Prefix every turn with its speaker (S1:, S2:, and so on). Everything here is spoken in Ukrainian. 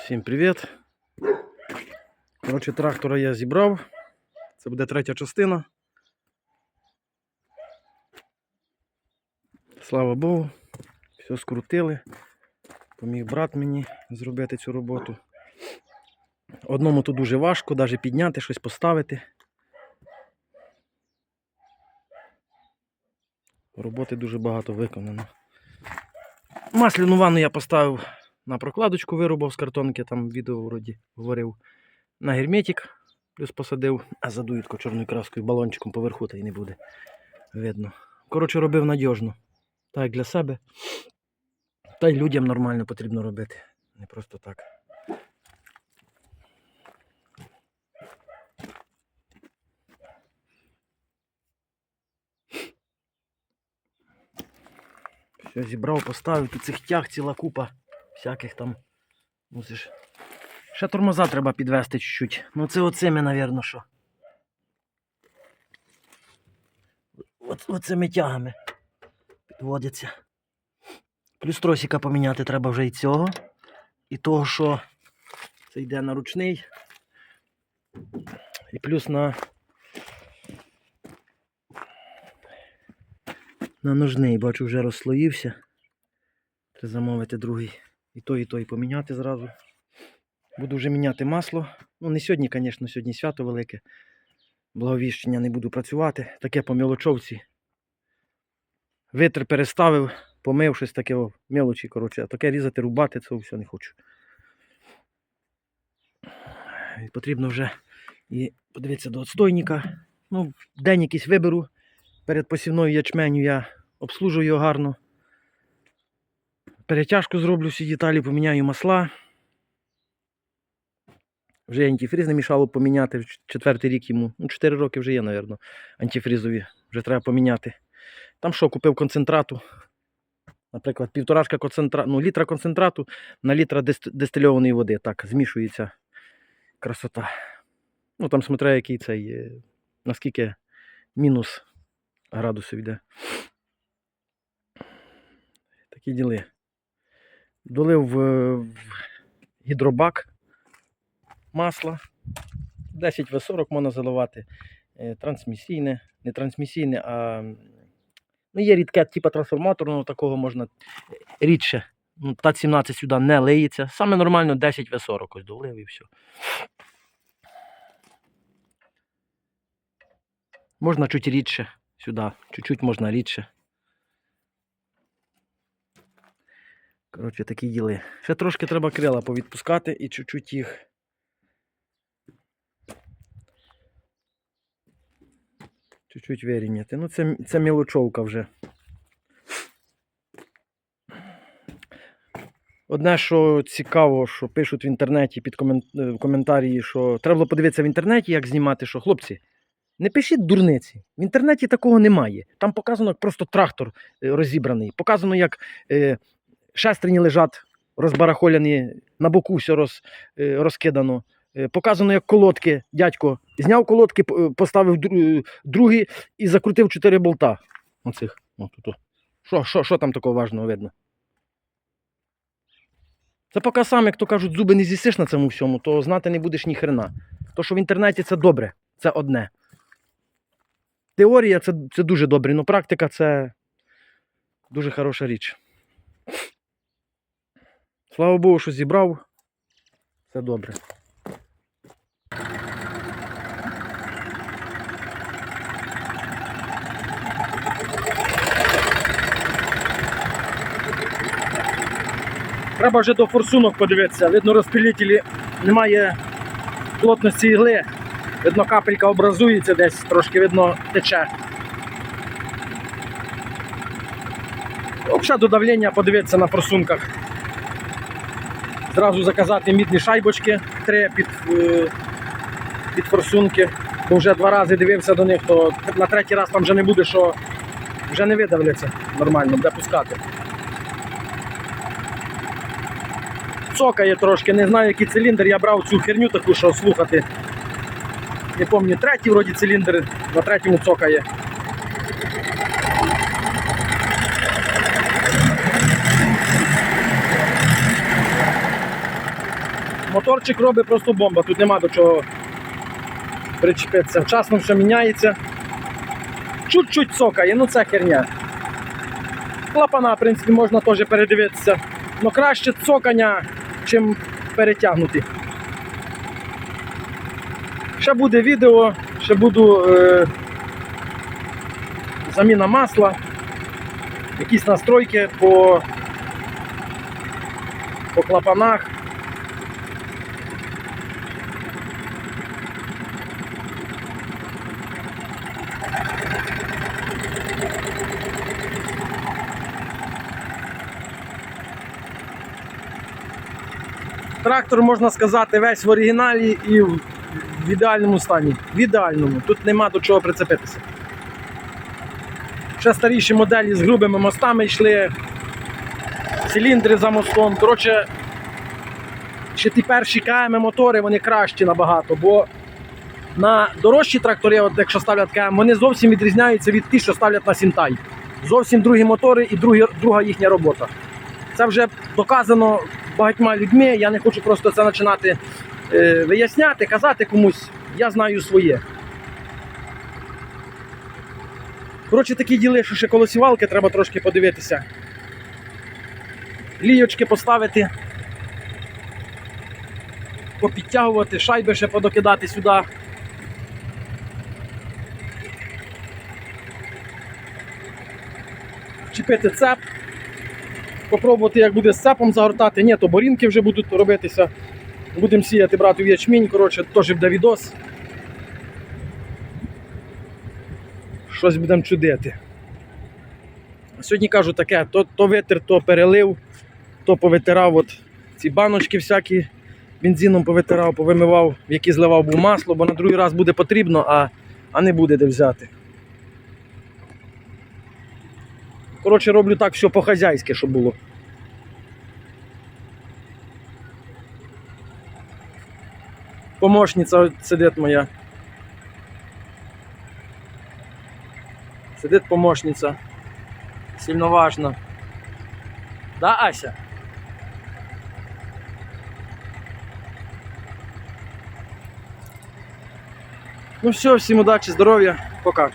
S1: Всім привіт. Коротше, трактора я зібрав. Це буде третя частина. Слава Богу. Все скрутили. Поміг брат мені зробити цю роботу. Одному тут дуже важко, навіть підняти, щось поставити. Роботи дуже багато виконано. Масляну ванну я поставив на прокладочку, вирубав з картонки, там відео вроді говорив. На герметик, плюс посадив, а задую таку чорною краскою балончиком поверху, та й не буде видно. Коротше, робив надіжно. Так для себе. Та й людям нормально потрібно робити. Не просто так. Все, зібрав, поставив, тут цих тяг ціла купа всяких там. Мусиш. Ще тормоза треба підвести чуть-чуть. Ну це оцими, напевно, що. Оцими тягами підводяться. Плюс тросика поміняти треба вже і цього. І того, що це йде на ручний. І плюс на. На ножний, бачу, вже розслоївся. Треба замовити другий. І той, і той поміняти зразу. Буду вже міняти масло. Ну, не сьогодні, звісно, сьогодні свято велике. Благовіщення не буду працювати. Таке по мілочовці. Витр переставив, помив щось таке о, мелочі, коротше. А таке різати, рубати, це все не хочу. І потрібно вже і подивитися до отстойника. Ну, день якийсь виберу. Перед посівною ячменю я обслужую його гарно. Перетяжку зроблю всі деталі, поміняю масла. Вже антифріз не мішало поміняти. Четвертий рік йому. Ну, 4 роки вже є, мабуть, антифрізові. Вже треба поміняти. Там що, купив концентрату. Наприклад, півторашка концентрату, ну, літра концентрату на літра дис- дистильованої води. Так, змішується красота. Ну, там смотря, який цей, е, наскільки мінус градусів йде. Такі діли. Долив в, в гідробак масла. 10 В40 можна заливати. Е, Трансмісійне, не трансмісійне, а ну, є рідке, типу трансформаторного, такого можна е, рідше. Ну, Та 17 сюди не лиється. Саме нормально 10 В40 ось долив і все. Можна чуть рідше сюди, чуть-чуть можна рідше. Коротше, такі діли. Ще трошки треба крила повідпускати і чуть-чуть їх. Чуть-чуть вирівняти. Ну, це, це мілочовка вже. Одне, що цікаво, що пишуть в інтернеті під комен... е, коментарі, що треба було подивитися в інтернеті, як знімати, що хлопці. Не пишіть дурниці. В інтернеті такого немає. Там показано, як просто трактор е, розібраний. Показано, як е, шестерні лежать розбарахоляні, на боку все роз, е, розкидано. Е, показано, як колодки, дядько зняв колодки, поставив е, другі і закрутив чотири болта. Оцих. Що, що, що там такого важного видно? Це поки сам, як то кажуть, зуби не з'їсиш на цьому всьому, то знати не будеш ні хрена. То, що в інтернеті це добре, це одне. Теорія це, це дуже добре, але практика це дуже хороша річ. Слава Богу, що зібрав. Все добре. Треба вже до форсунок подивитися. Видно, розпилітелі немає плотності ігли. Видно, капелька образується десь, трошки видно тече. Взагалі до давлення подивитися на форсунках. Зразу заказати мідні шайбочки три під, е, під форсунки. Бо вже два рази дивився до них, то на третій раз там вже не буде, що вже не видавляться нормально, буде пускати. Цокає трошки, не знаю, який циліндр. Я брав цю херню таку, що слухати. Не пам'ятаю, третій вроді циліндр, на третьому цокає. Моторчик робить просто бомба, тут нема до чого причепитися. Вчасно все міняється. Чуть-чуть цокає, ну це херня. Клапана, в принципі, можна теж передивитися. але краще цокання, чим перетягнути. Ще буде відео, ще буду е, заміна масла, якісь настройки по, по клапанах. Трактор, можна сказати, весь в оригіналі і в ідеальному стані. В ідеальному. Тут нема до чого прицепитися. Ще старіші моделі з грубими мостами йшли, циліндри за мостом. Коротше, ще ті перші КМ мотори вони кращі набагато, бо на дорожчі трактори, от якщо ставлять КМ, вони зовсім відрізняються від тих, що ставлять на Сінтай. Зовсім другі мотори і другі, друга їхня робота. Це вже доказано багатьма людьми. Я не хочу просто це починати е, виясняти, казати комусь. Я знаю своє. Коротше, такі діли, що ще колосівалки треба трошки подивитися. Лійочки поставити, попідтягувати, шайби ще подокидати сюди. Вчепити цеп, попробувати, як буде з цепом загортати. Ні, то борінки вже будуть робитися. Будемо сіяти брати в ячмінь, коротше, теж буде відос. Щось будемо чудити. Сьогодні кажу таке, то, то витер, то перелив, то повитирав от ці баночки всякі, бензином повитирав, повимивав, в які зливав був масло, бо на другий раз буде потрібно, а, а не буде де взяти. Коротше, роблю так, все по-хазяйськи, щоб було. Помощниця сидить моя. Сидить помощниця. Сильно важно. Да, Ася? Ну все, всім удачі, здоров'я, пока.